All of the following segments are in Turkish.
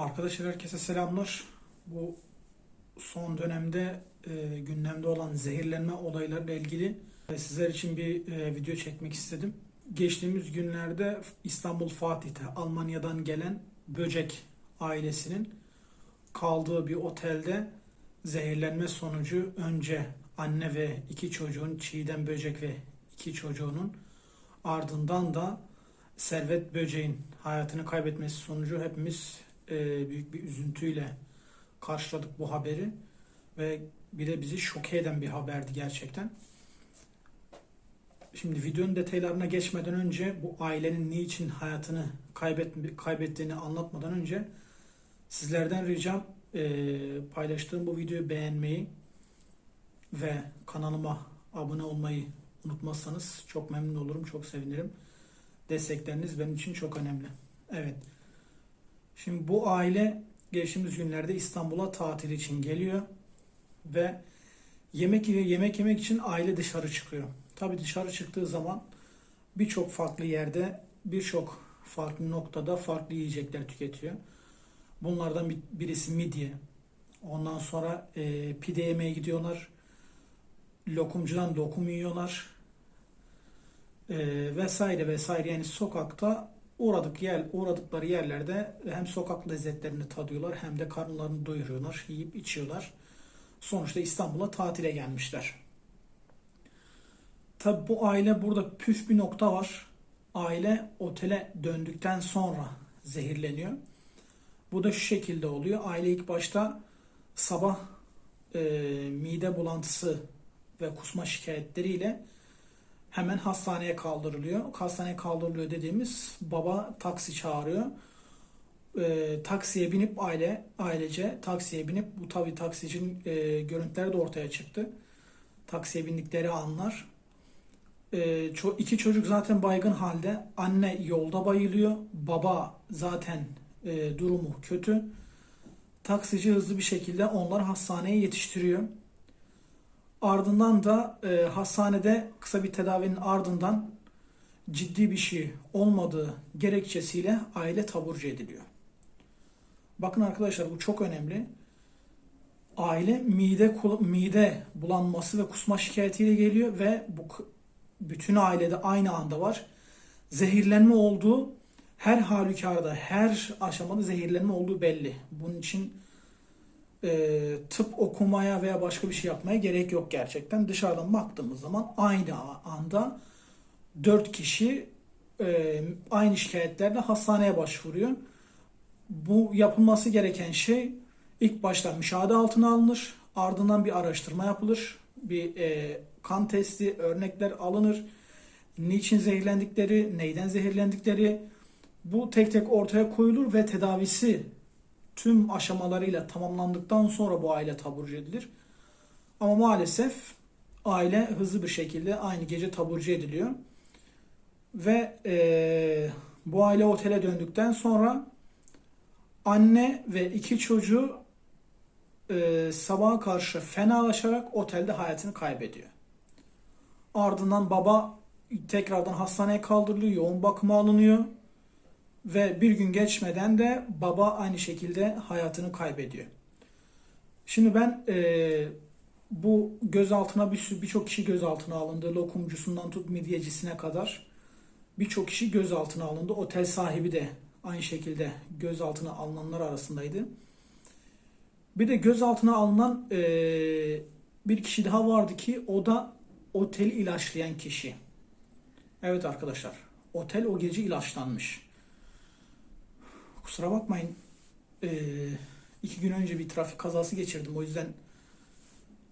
Arkadaşlar herkese selamlar. Bu son dönemde e, gündemde olan zehirlenme olaylarıyla ilgili e, sizler için bir e, video çekmek istedim. Geçtiğimiz günlerde İstanbul Fatih'te Almanya'dan gelen Böcek ailesinin kaldığı bir otelde zehirlenme sonucu önce anne ve iki çocuğun Çiğdem Böcek ve iki çocuğunun ardından da Servet Böceğin hayatını kaybetmesi sonucu hepimiz e, büyük bir üzüntüyle karşıladık bu haberi ve bir de bizi şoke eden bir haberdi gerçekten. Şimdi videonun detaylarına geçmeden önce bu ailenin niçin hayatını kaybet, kaybettiğini anlatmadan önce sizlerden ricam e, paylaştığım bu videoyu beğenmeyi ve kanalıma abone olmayı unutmazsanız çok memnun olurum, çok sevinirim. Destekleriniz benim için çok önemli. Evet. Şimdi bu aile geçtiğimiz günlerde İstanbul'a tatil için geliyor ve yemek yemek yemek için aile dışarı çıkıyor. Tabii dışarı çıktığı zaman birçok farklı yerde, birçok farklı noktada farklı yiyecekler tüketiyor. Bunlardan bir- birisi midye. Ondan sonra e, pide yemeye gidiyorlar. Lokumcudan lokum yiyorlar. E, vesaire vesaire yani sokakta uğradık yer uğradıkları yerlerde hem sokak lezzetlerini tadıyorlar hem de karınlarını doyuruyorlar, yiyip içiyorlar. Sonuçta İstanbul'a tatile gelmişler. Tabi bu aile burada püf bir nokta var. Aile otele döndükten sonra zehirleniyor. Bu da şu şekilde oluyor. Aile ilk başta sabah e, mide bulantısı ve kusma şikayetleriyle hemen hastaneye kaldırılıyor. Hastaneye kaldırılıyor dediğimiz baba taksi çağırıyor. E, taksiye binip aile ailece taksiye binip bu tabi taksicinin e, görüntüleri de ortaya çıktı. Taksiye bindikleri anlar. E, ço- iki çocuk zaten baygın halde. Anne yolda bayılıyor. Baba zaten e, durumu kötü. Taksici hızlı bir şekilde onları hastaneye yetiştiriyor. Ardından da e, hastanede kısa bir tedavinin ardından ciddi bir şey olmadığı gerekçesiyle aile taburcu ediliyor. Bakın arkadaşlar bu çok önemli. Aile mide mide bulanması ve kusma şikayetiyle geliyor ve bu bütün ailede aynı anda var. Zehirlenme olduğu her halükarda, her aşamada zehirlenme olduğu belli. Bunun için e, tıp okumaya veya başka bir şey yapmaya gerek yok gerçekten. Dışarıdan baktığımız zaman aynı anda 4 kişi e, aynı şikayetlerle hastaneye başvuruyor. Bu yapılması gereken şey ilk başta müşahede altına alınır. Ardından bir araştırma yapılır. Bir e, kan testi, örnekler alınır. Niçin zehirlendikleri, neyden zehirlendikleri bu tek tek ortaya koyulur ve tedavisi tüm aşamalarıyla tamamlandıktan sonra bu aile taburcu edilir. Ama maalesef aile hızlı bir şekilde aynı gece taburcu ediliyor. Ve eee, bu aile otele döndükten sonra anne ve iki çocuğu eee sabaha karşı fenalaşarak otelde hayatını kaybediyor. Ardından baba tekrardan hastaneye kaldırılıyor, yoğun bakıma alınıyor. Ve bir gün geçmeden de baba aynı şekilde hayatını kaybediyor. Şimdi ben eee, bu gözaltına bir birçok kişi gözaltına alındı. Lokumcusundan tut midyecisine kadar birçok kişi gözaltına alındı. Otel sahibi de aynı şekilde gözaltına alınanlar arasındaydı. Bir de gözaltına alınan eee, bir kişi daha vardı ki o da oteli ilaçlayan kişi. Evet arkadaşlar, otel o gece ilaçlanmış. Kusura bakmayın. Ee, iki gün önce bir trafik kazası geçirdim. O yüzden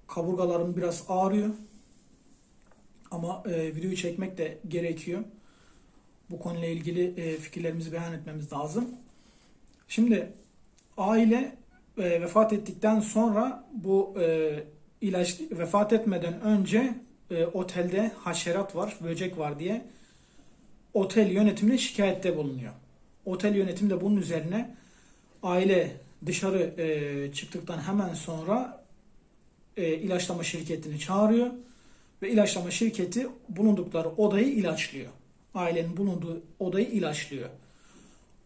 kaburgalarım biraz ağrıyor. Ama e, videoyu çekmek de gerekiyor. Bu konuyla ilgili e, fikirlerimizi beyan etmemiz lazım. Şimdi aile e, vefat ettikten sonra bu e, ilaç vefat etmeden önce e, otelde haşerat var, böcek var diye otel yönetimine şikayette bulunuyor. Otel yönetimi de bunun üzerine aile dışarı e, çıktıktan hemen sonra e, ilaçlama şirketini çağırıyor ve ilaçlama şirketi bulundukları odayı ilaçlıyor. Ailenin bulunduğu odayı ilaçlıyor.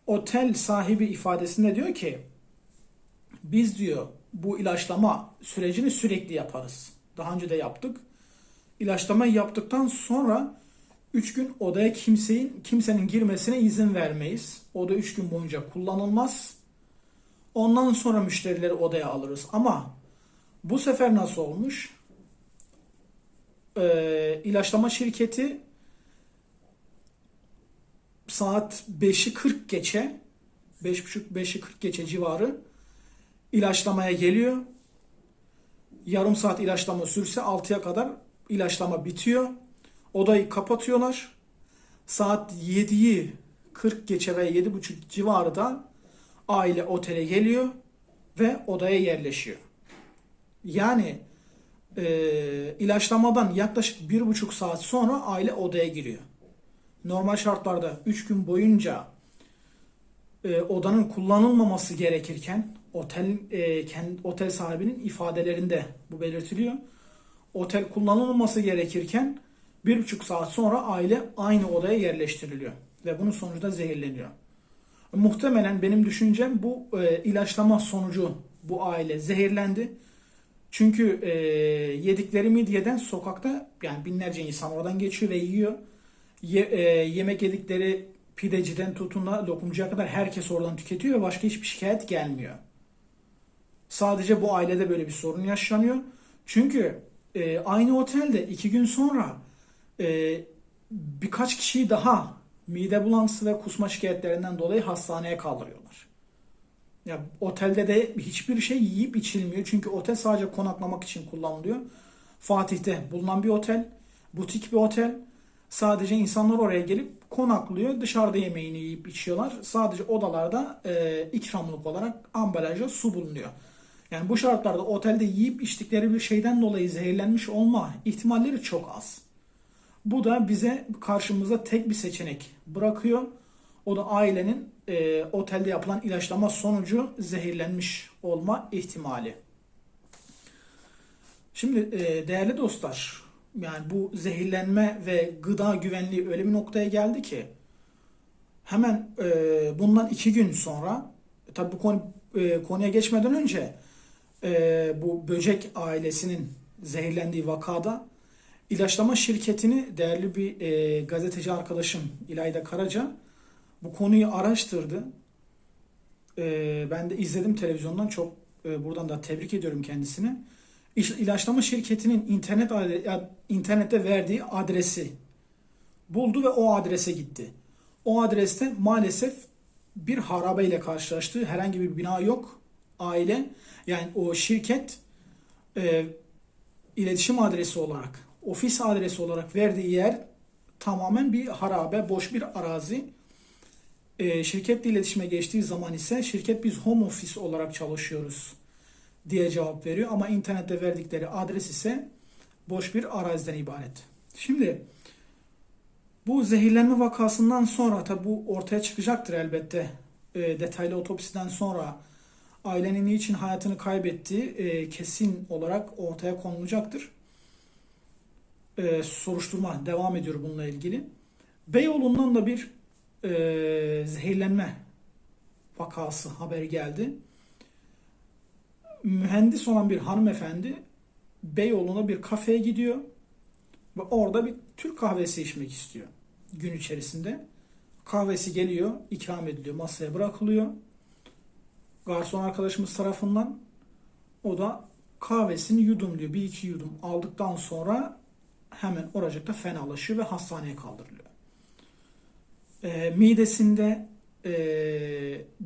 Otel sahibi ifadesinde diyor ki biz diyor bu ilaçlama sürecini sürekli yaparız. Daha önce de yaptık. İlaçlamayı yaptıktan sonra 3 gün odaya kimsenin kimsenin girmesine izin vermeyiz. Oda 3 gün boyunca kullanılmaz. Ondan sonra müşterileri odaya alırız. Ama bu sefer nasıl olmuş? Ee, ilaçlama şirketi saat 5'i 40 geçe 5.30-5'i 40 geçe civarı ilaçlamaya geliyor. Yarım saat ilaçlama sürse 6'ya kadar ilaçlama bitiyor. Odayı kapatıyorlar. Saat 7'yi 40 geçe ve 7.30 civarı da aile otele geliyor ve odaya yerleşiyor. Yani e, ilaçlamadan yaklaşık bir buçuk saat sonra aile odaya giriyor. Normal şartlarda 3 gün boyunca e, odanın kullanılmaması gerekirken otel e, kendi otel sahibinin ifadelerinde bu belirtiliyor. Otel kullanılmaması gerekirken bir buçuk saat sonra aile aynı odaya yerleştiriliyor ve bunun sonucunda zehirleniyor. Muhtemelen benim düşüncem bu e, ilaçlama sonucu bu aile zehirlendi. Çünkü e, yedikleri midyeden sokakta yani binlerce insan oradan geçiyor ve yiyor. Ye, e, yemek yedikleri pideciden tutun da lokumcuya kadar herkes oradan tüketiyor ve başka hiçbir şikayet gelmiyor. Sadece bu ailede böyle bir sorun yaşanıyor. Çünkü e, aynı otelde iki gün sonra e, birkaç kişiyi daha mide bulantısı ve kusma şikayetlerinden dolayı hastaneye kaldırıyorlar. Ya otelde de hiçbir şey yiyip içilmiyor. Çünkü otel sadece konaklamak için kullanılıyor. Fatih'te bulunan bir otel, butik bir otel. Sadece insanlar oraya gelip konaklıyor. Dışarıda yemeğini yiyip içiyorlar. Sadece odalarda e, ikramlık olarak ambalajda su bulunuyor. Yani bu şartlarda otelde yiyip içtikleri bir şeyden dolayı zehirlenmiş olma ihtimalleri çok az. Bu da bize karşımıza tek bir seçenek bırakıyor. O da ailenin e, otelde yapılan ilaçlama sonucu zehirlenmiş olma ihtimali. Şimdi e, değerli dostlar, yani bu zehirlenme ve gıda güvenliği öyle bir noktaya geldi ki hemen e, bundan iki gün sonra tabi bu konu, e, konuya geçmeden önce e, bu böcek ailesinin zehirlendiği vakada ilaçlama şirketini değerli bir e, gazeteci arkadaşım İlayda Karaca bu konuyu araştırdı. E, ben de izledim televizyondan çok e, buradan da tebrik ediyorum kendisini. İlaçlama şirketinin internet internette verdiği adresi buldu ve o adrese gitti. O adreste maalesef bir harabeyle karşılaştı. Herhangi bir bina yok. Aile yani o şirket e, iletişim adresi olarak, ofis adresi olarak verdiği yer tamamen bir harabe, boş bir arazi. E, şirketle iletişime geçtiği zaman ise şirket biz home office olarak çalışıyoruz diye cevap veriyor. Ama internette verdikleri adres ise boş bir araziden ibaret. Şimdi bu zehirlenme vakasından sonra tabi bu ortaya çıkacaktır elbette. E, detaylı otopsiden sonra ailenin niçin hayatını kaybettiği e, kesin olarak ortaya konulacaktır. E, soruşturma devam ediyor bununla ilgili. Beyoğlu'ndan da bir e, zehirlenme vakası haberi geldi. Mühendis olan bir hanımefendi Beyoğlu'na bir kafeye gidiyor ve orada bir Türk kahvesi içmek istiyor gün içerisinde. Kahvesi geliyor, ikram ediliyor, masaya bırakılıyor. Garson arkadaşımız tarafından o da kahvesini yudumluyor. Bir iki yudum aldıktan sonra hemen oracıkta fenalaşıyor ve hastaneye kaldırılıyor. E, midesinde, e,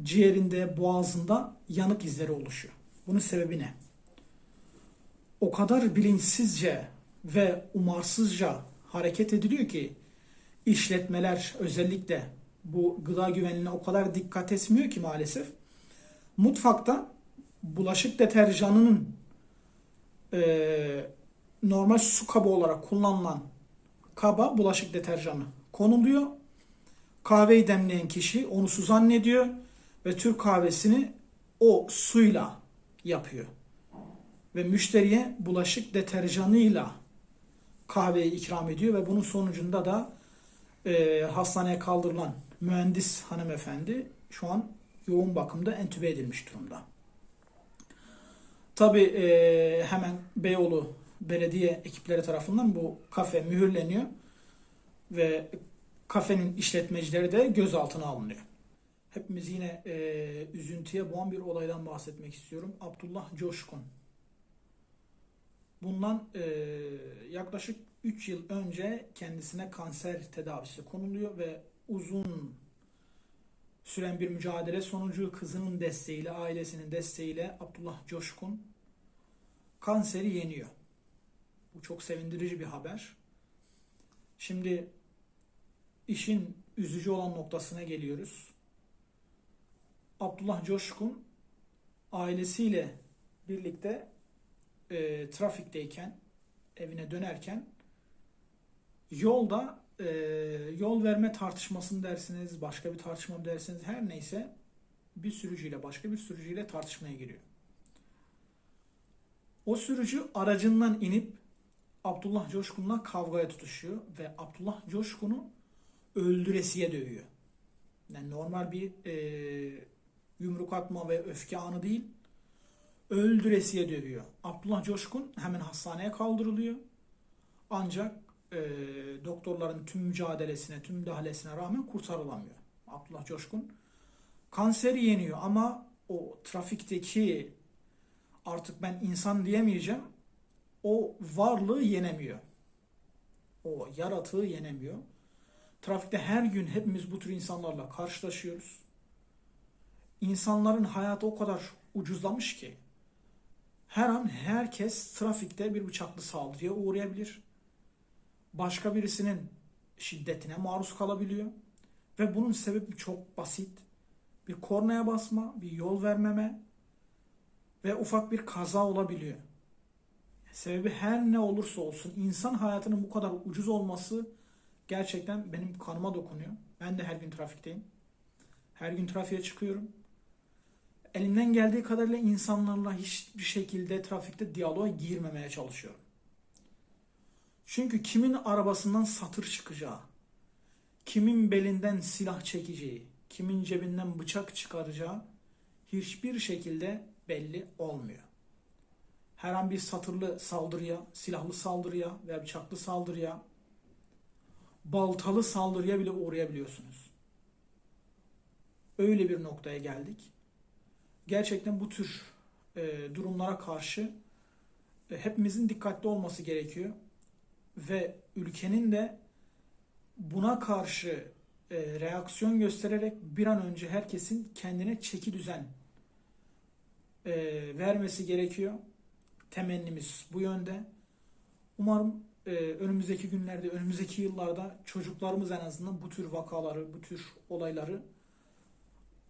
ciğerinde, boğazında yanık izleri oluşuyor. Bunun sebebi ne? O kadar bilinçsizce ve umarsızca hareket ediliyor ki işletmeler özellikle bu gıda güvenliğine o kadar dikkat etmiyor ki maalesef. Mutfakta bulaşık deterjanının e, normal su kabı olarak kullanılan kaba bulaşık deterjanı konuluyor. Kahveyi demleyen kişi onu su zannediyor ve Türk kahvesini o suyla yapıyor. Ve müşteriye bulaşık deterjanıyla kahveyi ikram ediyor ve bunun sonucunda da e, hastaneye kaldırılan mühendis hanımefendi şu an yoğun bakımda entübe edilmiş durumda. Tabii e, hemen Beyoğlu belediye ekipleri tarafından bu kafe mühürleniyor ve kafenin işletmecileri de gözaltına alınıyor. Hepimiz yine e, üzüntüye boğan bir olaydan bahsetmek istiyorum. Abdullah Coşkun. Bundan e, yaklaşık 3 yıl önce kendisine kanser tedavisi konuluyor ve uzun süren bir mücadele sonucu kızının desteğiyle, ailesinin desteğiyle Abdullah Coşkun kanseri yeniyor. Bu çok sevindirici bir haber. Şimdi işin üzücü olan noktasına geliyoruz. Abdullah Coşkun ailesiyle birlikte e, trafikteyken evine dönerken yolda e, yol verme tartışmasını dersiniz, başka bir tartışma dersiniz her neyse bir sürücüyle başka bir sürücüyle tartışmaya giriyor. O sürücü aracından inip Abdullah Coşkun'la kavgaya tutuşuyor ve Abdullah Coşkun'u öldüresiye dövüyor. Yani normal bir e, yumruk atma ve öfke anı değil, öldüresiye dövüyor. Abdullah Coşkun hemen hastaneye kaldırılıyor. Ancak e, doktorların tüm mücadelesine, tüm müdahalesine rağmen kurtarılamıyor. Abdullah Coşkun kanseri yeniyor ama o trafikteki artık ben insan diyemeyeceğim. O varlığı yenemiyor. O yaratığı yenemiyor. Trafikte her gün hepimiz bu tür insanlarla karşılaşıyoruz. İnsanların hayatı o kadar ucuzlamış ki her an herkes trafikte bir bıçaklı saldırıya uğrayabilir. Başka birisinin şiddetine maruz kalabiliyor. Ve bunun sebebi çok basit. Bir kornaya basma, bir yol vermeme ve ufak bir kaza olabiliyor. Sebebi her ne olursa olsun insan hayatının bu kadar ucuz olması gerçekten benim kanıma dokunuyor. Ben de her gün trafikteyim. Her gün trafiğe çıkıyorum. Elimden geldiği kadarıyla insanlarla hiçbir şekilde trafikte diyaloğa girmemeye çalışıyorum. Çünkü kimin arabasından satır çıkacağı, kimin belinden silah çekeceği, kimin cebinden bıçak çıkaracağı hiçbir şekilde belli olmuyor. Her an bir satırlı saldırıya, silahlı saldırıya veya bıçaklı saldırıya, baltalı saldırıya bile uğrayabiliyorsunuz. Öyle bir noktaya geldik. Gerçekten bu tür e, durumlara karşı e, hepimizin dikkatli olması gerekiyor ve ülkenin de buna karşı e, reaksiyon göstererek bir an önce herkesin kendine çeki düzen vermesi gerekiyor. Temennimiz bu yönde. Umarım e, önümüzdeki günlerde, önümüzdeki yıllarda çocuklarımız en azından bu tür vakaları, bu tür olayları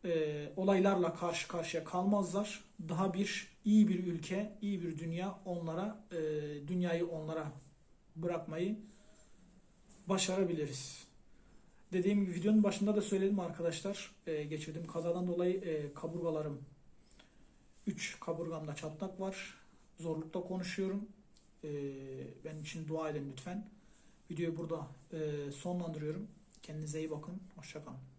e, olaylarla karşı karşıya kalmazlar. Daha bir iyi bir ülke, iyi bir dünya onlara, e, dünyayı onlara bırakmayı başarabiliriz. Dediğim gibi videonun başında da söyledim arkadaşlar. E, geçirdiğim kazadan dolayı e, kaburgalarım 3 kaburgamda çatlak var. Zorlukta konuşuyorum. E, benim için dua edin lütfen. Videoyu burada e, sonlandırıyorum. Kendinize iyi bakın. Hoşçakalın.